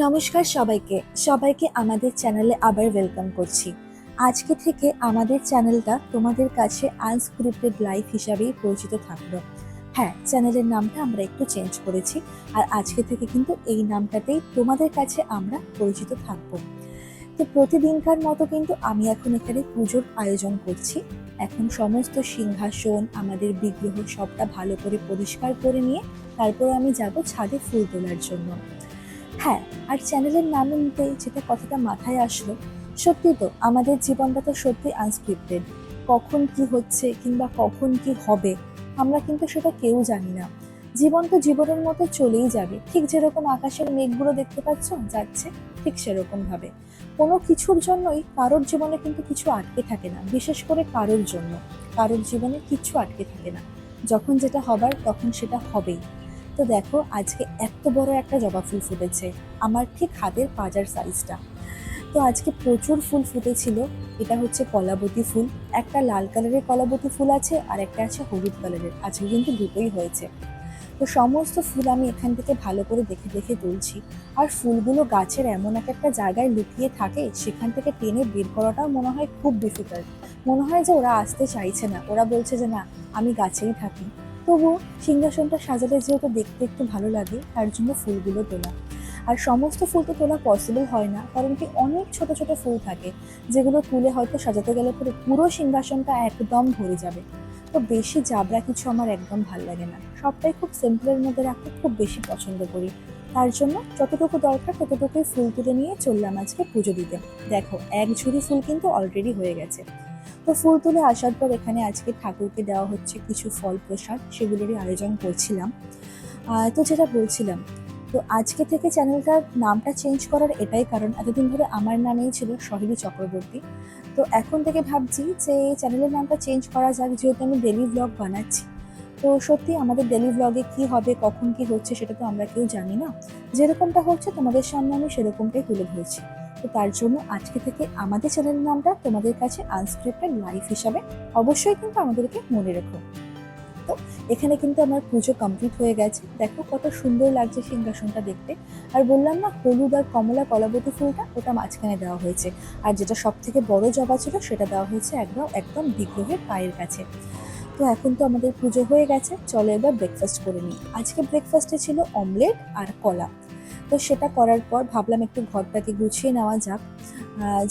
নমস্কার সবাইকে। সবাইকে আমাদের চ্যানেলে আবার ওয়েলকাম করছি। আজকে থেকে আমাদের চ্যানেলটা তোমাদের কাছে আনস্ক্রিপ্টেড লাইফ হিসাবেই পরিচিত থাকল। হ্যাঁ চ্যানেলের নামটা আমরা একটু চেঞ্জ করেছি, আর আজকে থেকে কিন্তু এই নামটাতেই তোমাদের কাছে আমরা পরিচিত থাকব। তো প্রতিদিনকার মতো কিন্তু আমি এখন এখানে পুজোর আয়োজন করছি। এখন সমস্ত সিংহাসন, আমাদের বিগ্রহ সবটা ভালো করে পরিষ্কার করে নিয়ে তারপর আমি যাব ছাদে ফুল তোলার জন্য। হ্যাঁ আর চ্যানেলের নাম নিতে যেটা কথাটা মাথায় আসলো, সত্যি তো আমাদের জীবনটা তো সত্যি আনস্ক্রিপ্টেড কখন কি হচ্ছে কিংবা কখন কি হবে, আমরা কিন্তু সেটা কেউ জানি না। জীবন তো জীবনের মতো চলেই যাবে। ঠিক যেরকম আকাশের মেঘগুলো দেখতে পাচ্ছ, যাচ্ছে ঠিক সেরকম ভাবে কোনো কিছুর জন্যই কারোর জীবনে কিন্তু কিছু আটকে থাকে না, বিশেষ করে কারোর জন্য। কারোর জীবনে কিছু আটকে থাকে না। যখন যেটা হবার, তখন সেটা হবেই। তো দেখো, আজকে এত বড় একটা জবা ফুল ফুটেছে। আমার ঠিক হাতের পাজার সাইজটা তো আজকে প্রচুর ফুল ফুটেছিল। এটা হচ্ছে কলাবতী ফুল। একটা লাল কালারের কলাবতী ফুল আছে আর একটা আছে হলুদ কালারের। আজকে কিন্তু দুটোই হয়েছে। তো সমস্ত ফুল আমি এখান থেকে ভালো করে দেখে দেখে তুলছি। আর ফুলগুলো গাছের এমন এক একটা জায়গায় লুকিয়ে থাকে, সেখান থেকে টেনে বের করাটাও মনে হয় খুব ডিফিকাল্ট মনে হয় যে ওরা আসতে চাইছে না। ওরা বলছে যে, না, আমি গাছেই থাকি। তবুও সিংহাসনটা সাজালে যেহেতু দেখতে একটু ভালো লাগে, তার জন্য ফুলগুলো তোলা। আর সমস্ত ফুল তো তোলা পসিবল হয় না, কারণ কি অনেক ছোট ছোট ফুল থাকে, যেগুলো তুলে হয়তো সাজাতে গেলে পরে পুরো সিংহাসনটা একদম ভরে যাবে। তো বেশি জাবরা কিছু আমার একদম ভালো লাগে না। সবটাই খুব সিম্পলের মধ্যে রাখতে খুব বেশি পছন্দ করি। তার জন্য যতটুকু দরকার ততটুকুই ফুল তুলে নিয়ে চললাম আজকে পুজো দিতে। দেখো, এক ঝুড়ি ফুল কিন্তু অলরেডি হয়ে গেছে। তো ফুল তুলে আসার পর এখানে আজকে ঠাকুরকে দেওয়া হচ্ছে কিছু ফল প্রসাদ সেগুলোরই আয়োজন করছিলাম। তো যেটা বলছিলাম, তো আজকে থেকে চ্যানেলটার নামটা চেঞ্জ করার এটাই কারণ, এতদিন ধরে আমার নামেই ছিল সহিনী চক্রবর্তী। তো এখন থেকে ভাবছি যে চ্যানেলের নামটা চেঞ্জ করা যাক, যেহেতু আমি ডেলি ব্লগ বানাচ্ছি। তো সত্যি আমাদের ডেলি ব্লগে কি হবে, কখন কি হচ্ছে, সেটা তো আমরা কেউ জানি না। যেরকমটা হচ্ছে তোমাদের সামনে আমি সেরকমটাই তুলে ধরছি। তো তার জন্য আজকে থেকে আমাদের চ্যানেলের নামটা তোমাদের কাছে আনস্ক্রিপ্টেড লাইফ হিসাবে অবশ্যই কিন্তু আমাদেরকে মনে রেখো। তো এখানে কিন্তু আমার পুজো কমপ্লিট হয়ে গেছে। দেখো কত সুন্দর লাগছে সিংহাসনটা দেখতে। আর বললাম না, হলুদ আর কমলা কলাবতী ফুলটা ওটা মাঝখানে দেওয়া হয়েছে। আর যেটা সব থেকে বড় জবা ছিল সেটা দেওয়া হয়েছে একদম একদম বিগ্রহের পায়ের কাছে। তো এখন তো আমাদের পুজো হয়ে গেছে। চলো এবার ব্রেকফাস্ট করে নিই। আজকে ব্রেকফাস্টে ছিল অমলেট আর কলা। তো সেটা করার পর ভাবলাম একটু ঘরটাকে গুছিয়ে নেওয়া যাক।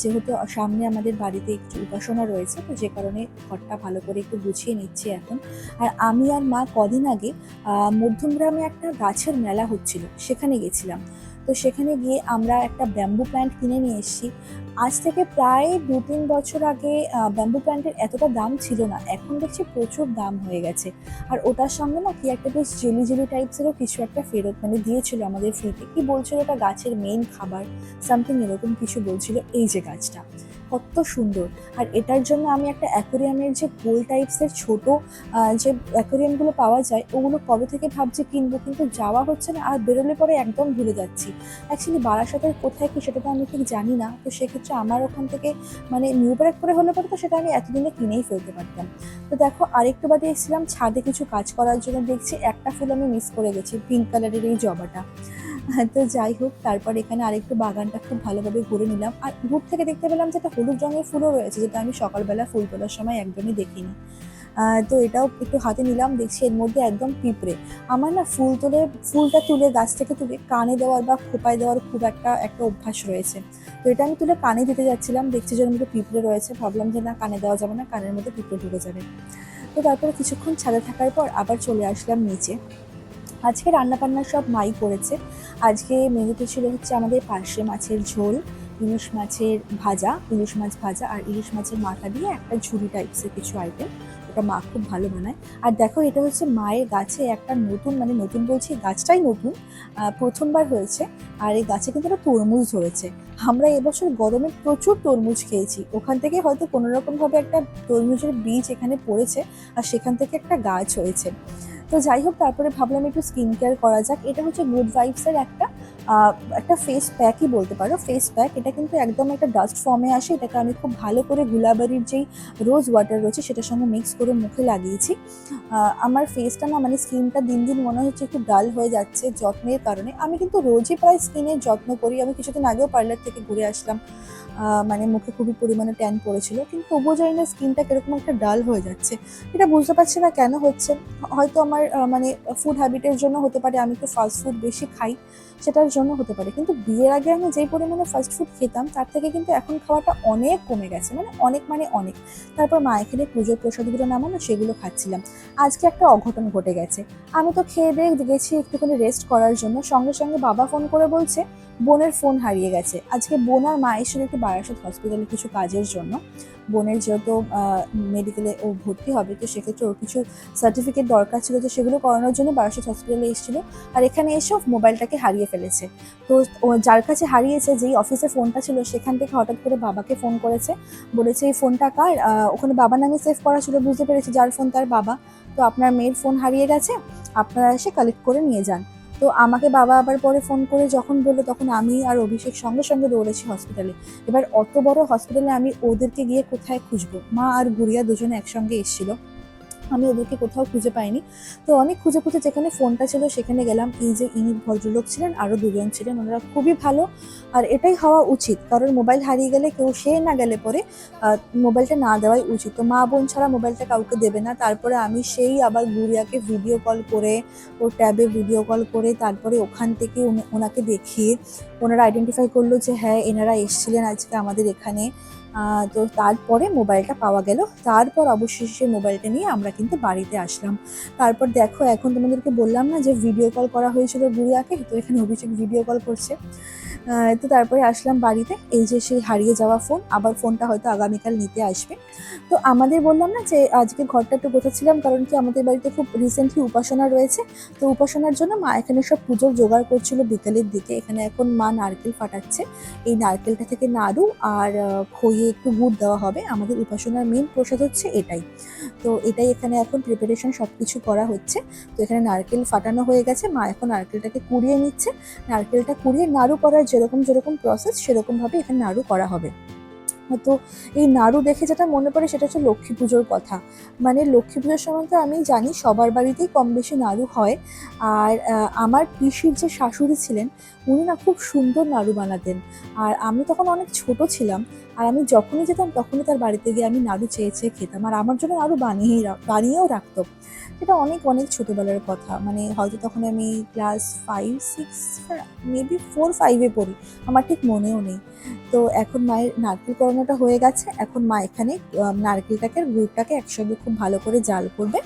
যেহেতু সামনে আমাদের বাড়িতে একটু উপাসনা রয়েছে, তো যে কারণে ঘরটা ভালো করে একটু গুছিয়ে নিচ্ছি এখন। আর আমি আর মা কদিন আগে মধ্যমগ্রামে একটা গাছের মেলা হচ্ছিল, সেখানে গেছিলাম। তো সেখানে গিয়ে আমরা একটা ব্যাম্বু প্ল্যান্ট কিনে নিয়ে এসেছি। আজ থেকে প্রায় দু তিন বছর আগে ব্যাম্বু প্ল্যান্টের এতটা দাম ছিল না, এখন দেখছি প্রচুর দাম হয়ে গেছে। আর ওটার সঙ্গে না কি একটা বেশ জেলি জেলি টাইপসেরও কিছু একটা ফেরত মানে দিয়েছিল আমাদের ফ্রিতে কি বলছিল ওটা গাছের মেইন খাবার? সামথিং এরকম কিছু বলছিল এই যে গাছটা। কত সুন্দর। আর এটার জন্য আমি একটা অ্যাকোরিয়ামের যে গোল টাইপসের ছোট যে অ্যাকোরিয়ামগুলো পাওয়া যায়, ওগুলো কবে থেকে ভাবছি কিনবো কিন্তু যাওয়া হচ্ছে না আর বেরোলে পরে একদম ভুলে যাচ্ছি। অ্যাকচুয়ালি বারাসাতের কোথায় কি সেটা তো আমি ঠিক জানি না, তো সেক্ষেত্রে আমার ওখান থেকে মানে নিউ করে হলে পরে তো সেটা আমি এতদিনে কিনেই ফেলতে পারতাম। তো দেখো আরেকটু বাদে এসেছিলাম, ছাদে কিছু কাজ করার জন্য দেখছি একটা ফুল আমি মিস করে গেছি পিঙ্ক কালারের এই জবাটা। তো যাই হোক, তারপর এখানে আরেকটু বাগানটা খুব ভালোভাবে ঘুরে নিলাম। আর দূর থেকে দেখতে পেলাম যে একটা হলুদ রঙের ফুলও রয়েছে, যেটা আমি সকালবেলা ফুল তোলার সময় একদমই দেখিনি। তো এটাও একটু হাতে নিলাম, দেখছি এর মধ্যে একদম পিঁপড়ে। আমার না ফুল তুলে, ফুলটা তুলে, গাছ থেকে তুলে কানে দেওয়ার বা খোপায় দেওয়ার খুব একটা একটা অভ্যাস রয়েছে। তো এটা আমি তুলে কানে দিতে যাচ্ছিলাম, দেখছি যে মধ্যে পিঁপড়ে রয়েছে, ভাবলাম যে না, কানে দেওয়া যাবে না, কানের মধ্যে পিঁপড়ে ঢুকে যাবে। তো তারপরে কিছুক্ষণ ছাদে থাকার পর আবার চলে আসলাম নিচে। আজকে রান্নাবান্না সব মাই করেছে। আজকে মেনুতে ছিল হচ্ছে আমাদের পার্শে মাছের ঝোল, ইলিশ মাছের ভাজা, ইলিশ মাছ ভাজা আর ইলিশ মাছের মাথা দিয়ে একটা ঝুড়ি টাইপসের কিছু আইটেম ওটা মা খুব ভালো বানায়। আর দেখো এটা হচ্ছে মায়ের গাছে একটা নতুন মানে নতুন বলছি গাছটাই নতুন প্রথমবার হয়েছে। আর এই গাছে কিন্তু একটা তরমুজ ধরেছে। আমরা এবছর গরমে প্রচুর তরমুজ খেয়েছি। ওখান থেকে হয়তো কোনোরকমভাবে একটা তরমুজের বীজ এখানে পড়েছে আর সেখান থেকে একটা গাছ হয়েছে। তো যাই হোক, তারপরে ভাবলাম একটু স্কিন কেয়ার করা যাক। এটা হচ্ছে গুড ভাইবসের একটা একটা ফেস প্যাকই বলতে পারো। ফেস প্যাক এটা কিন্তু একদম একটা ডাস্ট ফর্মে আসে। এটাকে আমি খুব ভালো করে গুলাবারির যেই রোজ ওয়াটার রয়েছে, সেটার সঙ্গে মিক্স করে মুখে লাগিয়েছি। আমার ফেসটা না মানে স্কিনটা দিন দিন মনে হচ্ছে একটু ডাল হয়ে যাচ্ছে যত্নের কারণে। আমি কিন্তু রোজই প্রায় স্কিনের যত্ন করি। আমি কিছুদিন আগেও পার্লার থেকে ঘুরে আসলাম। মানে মুখে খুবই পরিমাণে ট্যান পড়েছিল। কিন্তু তবুও জানি না স্কিনটা কীরকম একটা ডাল হয়ে যাচ্ছে। এটা বুঝতে পারছি না কেন হচ্ছে। হয়তো আমার মানে ফুড হ্যাবিটের জন্য হতে পারে। আমি একটু ফাস্ট ফুড বেশি খাই। সেটার জন্য হতে পারে। কিন্তু বিয়ের আগে আমি যেই পরিমাণে ফাস্ট ফুড খেতাম, তার থেকে কিন্তু এখন খাওয়াটা অনেক কমে গেছে মানে অনেক মানে অনেক। তারপর মা এখানে পুজোর প্রসাদগুলো নামানো, সেগুলো খাচ্ছিলাম। আজকে একটা অঘটন ঘটে গেছে। আমি তো খেয়ে দিয়ে গেছি একটুখানি রেস্ট করার জন্য। সঙ্গে সঙ্গে বাবা ফোন করে বলছে, বোনের ফোন হারিয়ে গেছে। আজকে বোন আর মা এসে একটু বারাসাত হসপিটালে কিছু কাজের জন্য। বোনের যেহেতু মেডিকেলে ও ভর্তি হবে, তো সেক্ষেত্রে ওর কিছু সার্টিফিকেট দরকার ছিল, তো সেগুলো করানোর জন্য বারাসাত হসপিটালে এসেছিল। আর এখানে এসেও মোবাইলটাকে হারিয়ে ফেলেছে। তো ও যার কাছে হারিয়েছে যেই অফিসে ফোনটা ছিল, সেখান থেকে হঠাৎ করে বাবাকে ফোন করেছে। বলেছে, এই ফোনটা কার? ওখানে বাবার নামে সেভ করা ছিল, বুঝতে পেরেছি, যার ফোন তার বাবা। তো আপনার মেয়ের ফোন হারিয়ে গেছে, আপনারা এসে কালেক্ট করে নিয়ে যান। তো আমাকে বাবা আবার পরে ফোন করে যখন বলল, তখন আমি আর অভিষেক সঙ্গে সঙ্গে দৌড়েছি হসপিটালে এবার অত বড় হসপিটালে আমি ওদেরকে গিয়ে কোথায় খুঁজবো? মা আর গুড়িয়া দুজনে একসঙ্গে এসেছিল। আমি ওদেরকে কোথাও খুঁজে পাইনি। তো অনেক খুঁজে খুঁজে যেখানে ফোনটা ছিল, সেখানে গেলাম। এই যে ইনি ভদ্রলোক ছিলেন আরও দুজন ছিলেন, ওনারা খুবই ভালো। আর এটাই হওয়া উচিত। কারণ মোবাইল হারিয়ে গেলে কেউ সে না গেলে পরে মোবাইলটা না দেওয়াই উচিত। তো মা বোন ছাড়া মোবাইলটা কাউকে দেবে না। তারপরে আমি সেই আবার গুড়িয়াকে ভিডিও কল করে, ওর ট্যাবে ভিডিও কল করে, তারপরে ওখান থেকে ওনাকে দেখিয়ে, ওনারা আইডেন্টিফাই করল যে হ্যাঁ এনারা এসেছিলেন আজকে আমাদের এখানে। তো তারপরে মোবাইলটা পাওয়া গেল। তারপর অবশেষে সেই মোবাইলটা নিয়ে আমরা কিন্তু বাড়িতে আসলাম। তারপর দেখো, এখন তোমাদেরকে বললাম না যে ভিডিও কল করা হয়েছিল গুড়িয়াকে, তো এখানে অভিষেক ভিডিও কল করছে। তো তারপরে আসলাম বাড়িতে। এই যে সেই হারিয়ে যাওয়া ফোন আবার ফোনটা হয়তো আগামীকাল নিতে আসবে। তো আমাদের বললাম না যে আজকে ঘরটা একটু গোছাচ্ছিলাম, কারণ কি আমাদের বাড়িতে খুব রিসেন্টলি উপাসনা রয়েছে। তো উপাসনার জন্য মা এখানে সব পুজোর জোগাড় করছিল বিকেলের দিকে। এখানে এখন মা নারকেল ফাটাচ্ছে। এই নারকেলটা থেকে নাড়ু আর খইয়ে একটু গুড় দেওয়া হবে। আমাদের উপাসনার মেন প্রসাদ হচ্ছে এটাই। তো এটাই এখানে এখন প্রিপারেশন সব কিছু করা হচ্ছে। তো এখানে নারকেল ফাটানো হয়ে গেছে। মা এখন নারকেলটাকে কুড়িয়ে নিচ্ছে। নারকেলটা কুড়িয়ে নাড়ু করার যেরকম যেরকম প্রসেস সেরকমভাবে এখানে নাড়ু করা হবে। তো এই নাড়ু দেখে যেটা মনে পড়ে সেটা হচ্ছে লক্ষ্মী পুজোর কথা। মানে লক্ষ্মী পুজোর সময় তো আমি জানি সবার বাড়িতেই কম বেশি নাড়ু হয়। আর আমার পিসির যে শাশুড়ি ছিলেন উনি না খুব সুন্দর নাড়ু বানাতেন। আর আমি তখন অনেক ছোট ছিলাম, আর আমি যখনই যেতাম তখনই তার বাড়িতে গিয়ে আমি নাড়ু চেয়ে চেয়ে খেতাম, আর আমার জন্য নাড়ু বানিয়েই বানিয়েও রাখতো। সেটা অনেক অনেক ছোটোবেলার কথা। মানে হয়তো তখন আমি class five six maybe four ফাইভে পড়ি। আমার ঠিক মনেও নেই। তো এখন মায়ের নারকেল করানোটা হয়ে গেছে। এখন মা এখানে নারকেলটাকে গুড়টাকে একসঙ্গে খুব ভালো করে জাল করবে।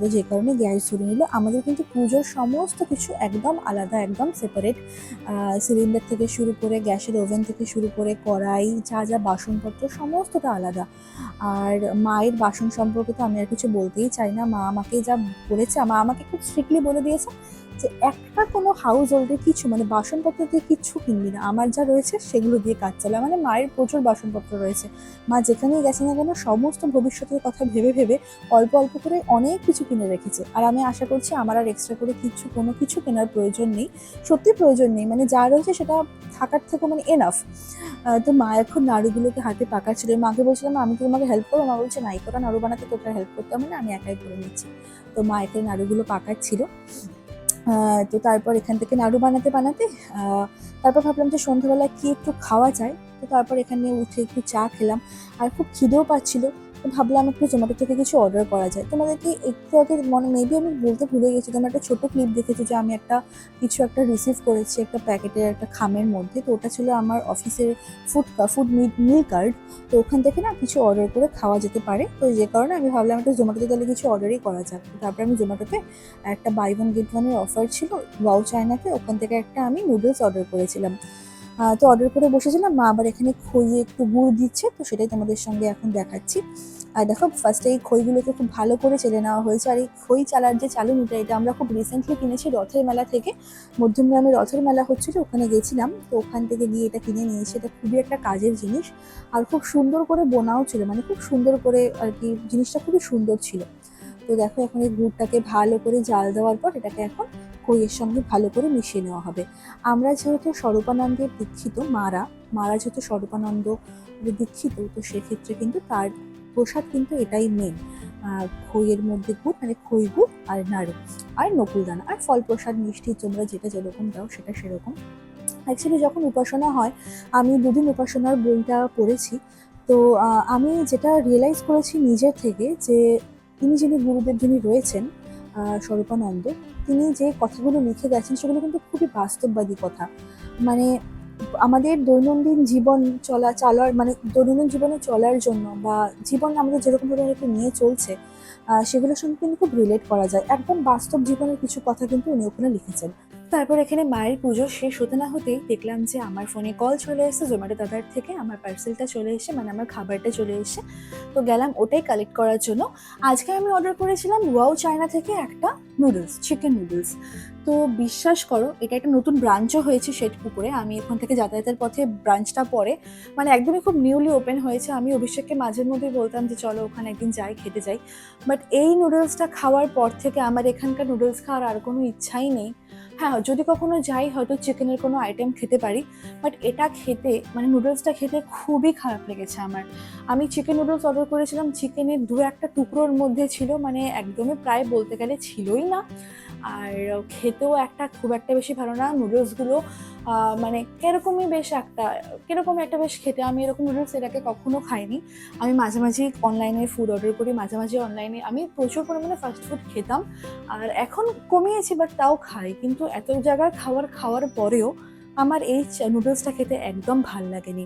তো যে কারণে গ্যাস ধরে নিল। আমাদের কিন্তু পুজোর সমস্ত কিছু একদম আলাদা, একদম সেপারেট সিলিন্ডার থেকে শুরু করে গ্যাসের ওভেন থেকে শুরু করে কড়াই, যা যা বাসনপত্র সমস্তটা আলাদা। আর মায়ের বাসন সম্পর্কে তো আমি আর কিছু বলতেই চাই না। মা আমাকে যা বলেছে, মা আমাকে খুব স্ট্রিক্টলি বলে দিয়েছে। যে একটা কোনো হাউস হোল্ডের কিছু মানে বাসনপত্র দিয়ে কিচ্ছু কিনবি না। আমার যা রয়েছে সেগুলো দিয়ে কাজ চালা। মানে মায়ের প্রচুর বাসনপত্র রয়েছে। মা যেখানেই গেছে না কেন সমস্ত ভবিষ্যতের কথা ভেবে ভেবে অল্প অল্প করে অনেক কিছু কিনে রেখেছে। আর আমি আশা করছি আমার আর এক্সট্রা করে কিছু, কোনো কিছু কেনার প্রয়োজন নেই। সত্যি প্রয়োজন নেই। মানে যা রয়েছে সেটা থাকার থেকে মানে এনাফ তো মা এখন নাড়ুগুলোকে হাতে পাকাচ্ছিল। মাকে বলছিলাম, আমি কি তোমাকে হেল্প করব? মা বলছে, না, এই নাড়ু বানাতে তোকে হেল্প করতে হবে না, আমি একাই করে নিচ্ছি। তো মা এখানে নাড়ুগুলো পাকাচ্ছিল। তো তারপর এখান থেকে নাড়ু বানাতে বানাতে তারপর ভাবলাম যে সন্ধ্যাবেলা কি একটু খাওয়া যায়, তো তারপর এখানে উঠে একটু চা খেলাম। আর খুব খিদেও পাচ্ছিল ভাবলাম একটু জোম্যাটো থেকে কিছু অর্ডার করা যায়। তোমাদেরকে একটু আগে মনে মেবি আমি বলতে ভুলে গেছি, তোমার একটা ছোটো ক্লিপ দেখেছি যে আমি একটা কিছু একটা রিসিভ করেছি একটা প্যাকেটের একটা খামের মধ্যে। তো ওটা ছিল আমার অফিসের food food meet meal card তো ওখান থেকে না কিছু অর্ডার করে খাওয়া যেতে পারে। তো যে কারণে আমি ভাবলাম একটা জোম্যাটোতে তাহলে কিছু অর্ডারই করা যাক। তারপরে আমি জোম্যাটোতে একটা বাই ওয়ান গেট ওয়ানের অফার ছিল ওয়াও চায়নাতে ওখান থেকে একটা আমি নুডলস অর্ডার করেছিলাম। তো অর্ডার করে বসেছিলাম। মা আবার এখানে খইয়ে একটু গুড় দিচ্ছে, তো সেটাই তোমাদের সঙ্গে এখন দেখাচ্ছি। আর দেখো ফার্স্টে এই খইগুলোকে খুব ভালো করে চেলে নেওয়া হয়েছে। আর এই খই চালার যে চালুনিটা, এটা আমরা খুব রিসেন্টলি কিনেছি রথের মেলা থেকে। মধ্যমগ্রামে রথের মেলা হচ্ছিল ওখানে গেছিলাম। তো ওখান থেকে গিয়ে এটা কিনে নিয়েছি। এটা খুবই একটা কাজের জিনিস। আর খুব সুন্দর করে বোনাও ছিল। মানে খুব সুন্দর করে আর কি, জিনিসটা খুবই সুন্দর ছিল। তো দেখো এখন এই গুড়টাকে ভালো করে জাল দেওয়ার পর এটাকে এখন খইয়ের সঙ্গে ভালো করে মিশিয়ে নেওয়া হবে। আমরা যেহেতু স্বরূপানন্দের দীক্ষিত, মারা মারা যেহেতু স্বরূপানন্দ দীক্ষিত, তো সেক্ষেত্রে কিন্তু তার প্রসাদ কিন্তু এটাই মেন খইয়ের মধ্যে গুড় মানে খই গুড় আর নাড়ু আর নকুলদানা আর ফল প্রসাদ মিষ্টি তোমরা যেটা যেরকম দাও সেটা সেরকম। অ্যাকচুয়ালি যখন উপাসনা হয়, আমি দুদিন উপাসনার বইটা পড়েছি, তো আমি যেটা রিয়েলাইজ করেছি নিজের থেকে যে তিনি যিনি গুরুদেব যিনি রয়েছেন স্বরূপানন্দ, তিনি যে কথাগুলো লিখে গেছেন সেগুলো কিন্তু খুবই বাস্তববাদী কথা। মানে আমাদের দৈনন্দিন জীবন চলা, চলার মানে দৈনন্দিন জীবনে চলার জন্য বা জীবন আমাদের যেরকমভাবে একটু নিয়ে চলছে সেগুলোর সঙ্গে কিন্তু খুব রিলেট করা যায়। একদম বাস্তব জীবনের কিছু কথা কিন্তু উনি ওখানে লিখেছেন। তারপর এখানে মায়ের পুজো শেষ হতে না হতেই দেখলাম যে আমার ফোনে কল চলে এসেছে, জোম্যাটো দাদার থেকে আমার পার্সেলটা চলে এসে মানে আমার খাবারটা চলে এসে তো গেলাম ওটাই কালেক্ট করার জন্য। আজকে আমি অর্ডার করেছিলাম ওয়াও চায়না থেকে একটা নুডলস চিকেন নুডলস তো বিশ্বাস করো, এটা একটা নতুন ব্রাঞ্চও হয়েছে শেঠপুকুরে আমি এখান থেকে যাতায়াতের পথে ব্রাঞ্চটা পরে মানে একদমই খুব নিউলি ওপেন হয়েছে। আমি অভিষেককে মাঝের মধ্যেই বলতাম যে চলো ওখানে একদিন যাই, খেতে যাই। বাট এই নুডলসটা খাওয়ার পর থেকে আমার এখানকার নুডলস খাওয়ার আর কোনো ইচ্ছাই নেই। হ্যাঁ যদি কখনো যাই, হয়তো চিকেনের কোনো আইটেম খেতে পারি বাট এটা খেতে মানে নুডলসটা খেতে খুবই খারাপ লেগেছে আমার। আমি চিকেন নুডলস অর্ডার করেছিলাম চিকেনের দু একটা টুকরোর মধ্যে ছিল মানে একদমই প্রায় বলতে গেলে ছিলই না। আর খেতেও একটা খুব একটা বেশি ভালো না, নুডলসগুলো মানে কেরকমই বেশ একটা, কেরকম একটা বেশ খেতে, আমি এরকম নুডলস এটাকে কখনো খাইনি। আমি মাঝে মাঝে অনলাইনে ফুড অর্ডার করি, মাঝে মাঝে অনলাইনে আমি প্রচুর পরিমাণে ফাস্ট ফুড খেতাম। আর এখন কমিয়েছি বাট তাও খাই, কিন্তু এত জায়গার খাবার, খাওয়ার পরেও আমার এই নুডলসটা খেতে একদম ভালো লাগেনি।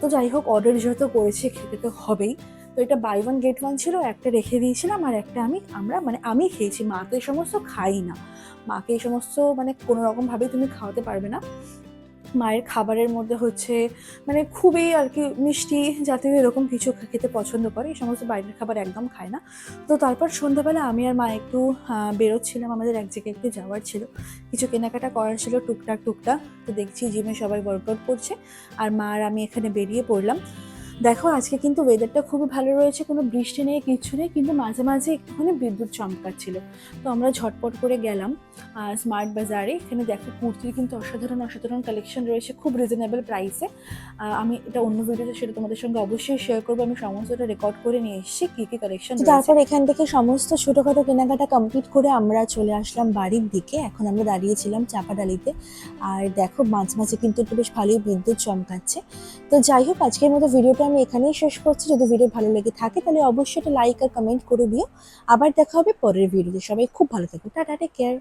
তো যাই হোক অর্ডার যেহেতু করেছি, খেতে তো হবেই। তো এটা বাই ওয়ান গেট ওয়ান ছিল, একটা রেখে দিয়েছিলাম, আর একটা আমি, আমরা মানে আমি খেয়েছি। মাকে এই সমস্ত খাই না। মাকে এই সমস্ত মানে কোনো রকমভাবেই তুমি খাওয়াতে পারবে না। মায়ের খাবারের মধ্যে হচ্ছে মানে খুবই আর কি মিষ্টি জাতীয় এরকম কিছু খেতে পছন্দ করে। এই সমস্ত বাইরের খাবার একদম খায় না। তো তারপর সন্ধ্যাবেলা আমি আর মা একটু বেরোচ্ছিলাম। আমাদের এক জায়গায় একটু যাওয়ার ছিল। কিছু কেনাকাটা করার ছিল টুকটাক টুকটাক। তো দেখছি জিমে সবাই ওয়ার্কআউট করছে। আর মা আর আমি এখানে বেরিয়ে পড়লাম। দেখো আজকে কিন্তু ওয়েদারটা খুবই ভালো রয়েছে কোনো বৃষ্টি নেই কিচ্ছু নেই কিন্তু মাঝে মাঝে একটুখানি বিদ্যুৎ চমকাচ্ছিল তো আমরা ঝটপট করে গেলাম স্মার্ট বাজারে। এখানে দেখো কুর্তির কিন্তু অসাধারণ অসাধারণ কালেকশন রয়েছে খুব রিজনেবল প্রাইসে আমি এটা অন্য ভিডিওতে সেটা তোমাদের সঙ্গে অবশ্যই শেয়ার করব। আমি সমস্তটা রেকর্ড করে নিয়ে এসেছি কী কী কালেকশন তারপর এখান থেকে সমস্ত ছোটোখাটো কেনাকাটা কমপ্লিট করে আমরা চলে আসলাম বাড়ির দিকে। এখন আমরা দাঁড়িয়েছিলাম চাপাডালিতে। আর দেখো মাঝে মাঝে কিন্তু একটু বেশ ভালোই বিদ্যুৎ চমকাচ্ছে। তো যাই হোক আজকের মতো ভিডিওটা আমি এখানেই শেষ করছি। যদি ভিডিও ভালো লেগে থাকে, তাহলে অবশ্যই একটা লাইক আর কমেন্ট করে দিও। আবার দেখা হবে পরের ভিডিওতে সবাই খুব ভালো থাকো। Tata take care